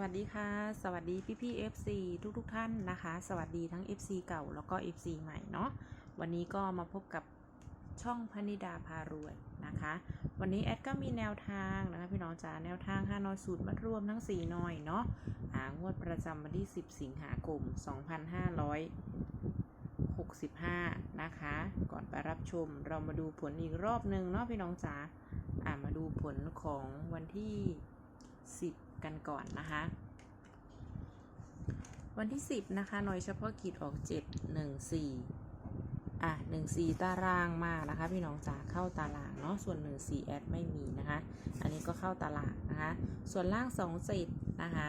วัสดีค่ะ สวัสดีพี่พี่ FC ทุกทุกท่านนะคะ สวัสดีทั้ง FC เก่าแล้วก็ FC ใหม่เนาะวันนี้ก็มาพบกับช่องพนิดาพารวยนะคะ วันนี้แอดก็มีแนวทางนะคะพี่น้องจ๋าแนวทาง5น้อยสูตรมัดรวมทั้ง 4 นอยเนาะอ่างวดประจำวันที่ 10 สิงหาคม 2565 นะคะ ก่อนไปรับชมเรามาดูผลอีกรอบหนึ่งเนาะพี่น้องจ๋าอ่ามาดูผลของวันที่ 10 กันก่อนนะคะ วันที่ 10 นะคะหน่วยเฉพาะกิจออก 7 1 4 อะ 1 4 ตารางมานะคะ พี่น้องจ๋าเข้าตารางเนาะส่วน 1 4แอดไม่มีนะคะ อันนี้ก็เข้าตารางนะคะ ส่วนล่าง 2 7 นะคะ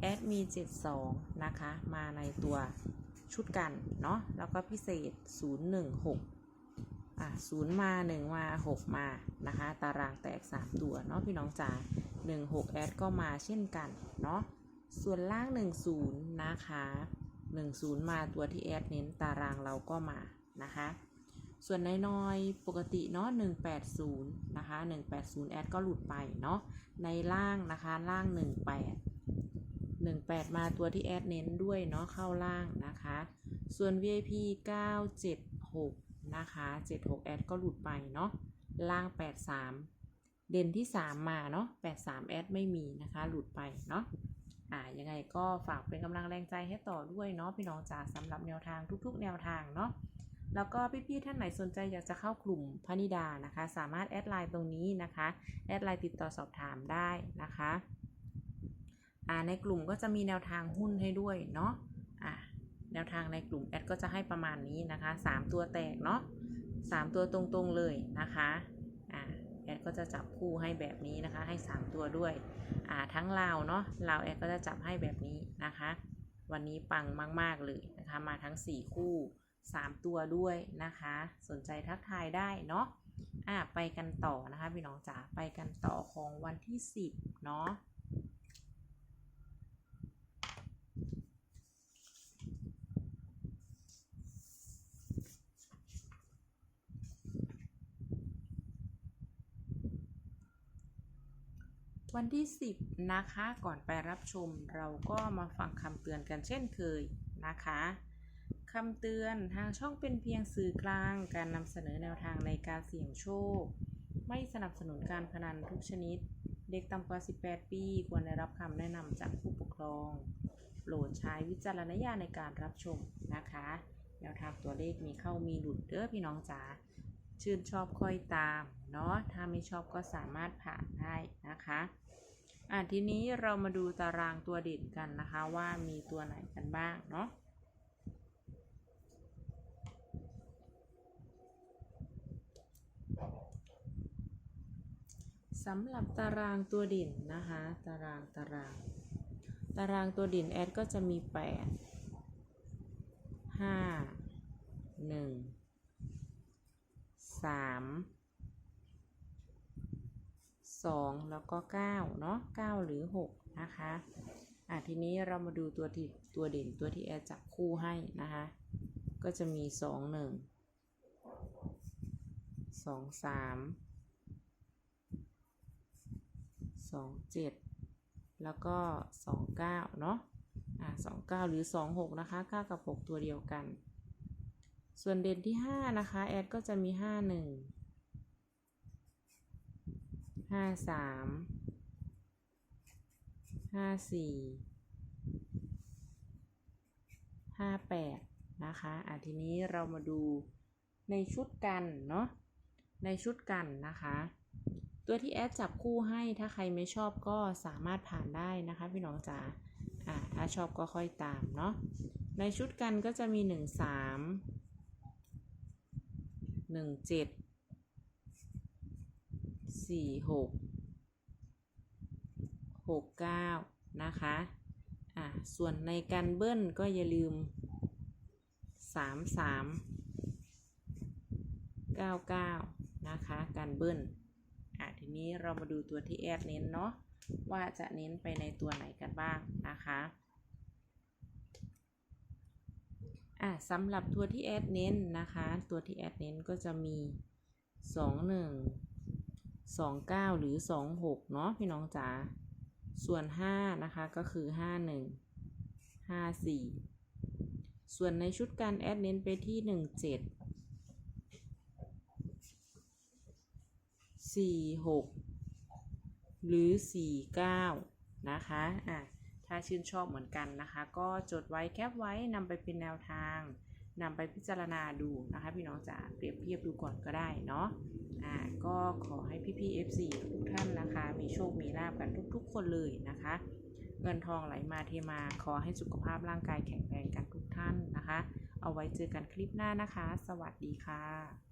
แอดมี 72 นะคะ มาในตัวชุดกันเนาะแล้วก็พิเศษ 016 อะ 0 มา 1 มา 6 มานะคะ ตารางแตก 3 ตัวเนาะพี่น้องจ๋า 16 แอดก็มาเช่นกันเนาะส่วนล่าง 10 นะคะ 10 มาตัวที่แอดเน้นตารางเราก็มานะคะ ส่วนน้อยๆปกติเนาะ180 นะคะ 180 แอดก็หลุดไปเนาะในล่างนะคะล่าง 18 18 มาตัวที่แอดเน้นด้วยเนาะเข้าล่างนะคะ ส่วน VIP 976 นะคะ 76 แอดก็หลุดไปเนาะล่าง 83 เด่นที่ 3 มาเนาะ83แอดไม่มีนะคะ หลุดไปเนาะอ่ายังไงก็ฝากเป็นกำลังแรงใจให้ต่อด้วยเนาะพี่น้องจ๋าสำหรับแนวทางทุกๆ แนวทางเนาะแล้วก็พี่ๆท่านไหนสนใจอยากจะเข้ากลุ่มพนิดานะคะ สามารถแอดไลน์ตรงนี้นะคะแอดไลน์ติดต่อสอบถามได้นะคะอ่าในกลุ่มก็จะมีแนวทางหุ้นให้ด้วยเนาะอ่าแนวทางในกลุ่มแอดก็จะให้ประมาณนี้นะคะ 3 ตัวแตกเนาะ3ตัวตรงๆเลยนะคะ จะจับคู่ให้แบบนี้นะคะ ให้ 3 ตัวด้วย อ่าทั้งลาวเนาะลาวแอดก็จะจับให้แบบนี้นะคะ วันนี้ปังมาก ๆ เลยนะคะ มาทั้ง 4 คู่ 3 ตัวด้วยนะคะ สนใจทักทายได้เนาะอ่าไปกันต่อนะคะพี่น้องจ๋าไปกันต่อของวันที่ 10 เนาะ วันที่ 10 นะคะ ก่อนไปรับชมเราก็มาฟังคำเตือนกันเช่นเคยนะคะคำเตือนทางช่องเป็นเพียงสื่อกลาง การนำเสนอแนวทางในการเสี่ยงโชค ไม่สนับสนุนการพนันทุกชนิด เด็กต่ำกว่า 18 ปี ควรได้รับคำแนะนำจากผู้ปกครองโปรดใช้วิจารณญาณในการรับชมนะคะแนวทางตัวเลขมีเข้ามีหลุดเด้อพี่น้องจ๋าชื่นชอบค่อยตามเนาะถ้าไม่ชอบก็สามารถผ่านได้นะคะ อะทีนี้เรามาดูตารางตัวเด่นกันนะคะว่ามีตัวไหนกันบ้างเนาะสำหรับตารางตัวเด่นนะคะ ตารางตาราง ตารางตัวเด่นแอดก็จะมี 8 5 1 3 2 แล้วก็ 9 เนาะ9หรือ 6 นะคะ อะทีนี้เรามาดูตัวที่ตัวเด่นตัวที่แอดจับคู่ให้นะคะ ก็จะมี 2 1 2 3 2 7 แล้วก็ 2 9 เนาะอะ2 9 หรือ 2 6 นะคะ 9 กับ 6 ตัวเดียวกัน ส่วนเด่นที่ 5 นะคะ แอดก็จะมี 5 1 ห้าสามห้าสี่ห้าแปดนะคะอะทีนี้เรามาดูในชุดกันเนาะในชุดกันนะคะ ตัวที่แอดจับคู่ให้ถ้าใครไม่ชอบก็สามารถผ่านได้นะคะ พี่น้องจ๋าอ่าถ้าชอบก็ค่อยตามเนาะในชุดกันก็จะมีหนึ่งสามหนึ่งเจ็ด สี่หกหกเก้านะคะอะส่วนในการเบิ้ลก็อย่าลืมสามสามเก้าเก้านะคะการเบิ้ลอะทีนี้เรามาดูตัวที่แอดเน้นเนาะว่าจะเน้นไปในตัวไหนกันบ้างนะคะอะสำหรับตัวที่แอดเน้นนะคะ ตัวที่แอดเน้นก็จะมีสองหนึ่ง สองเก้าหรือสองหกเนาะพี่น้องจ๋า ส่วน5นะคะก็คือ51 54ส่วนในชุดการแอดเน้นไปที่17 46หรือ49นะคะอะถ้าชื่นชอบเหมือนกันนะคะ ก็จดไว้แคปไว้นำไปเป็นแนวทาง นำไปพิจารณาดูนะคะพี่น้องจะเปรียบเทียบดูก่อนก็ได้เนาะอ่าก็ขอให้พี่ๆ FC ทุกท่านนะคะ มีโชคมีลาบกันทุกๆ คนเลยนะคะ เงินทองไหลมาเทมาขอให้สุขภาพร่างกายแข็งแรงกันทุกท่านนะคะ เอาไว้เจอกันคลิปหน้านะคะ สวัสดีค่ะ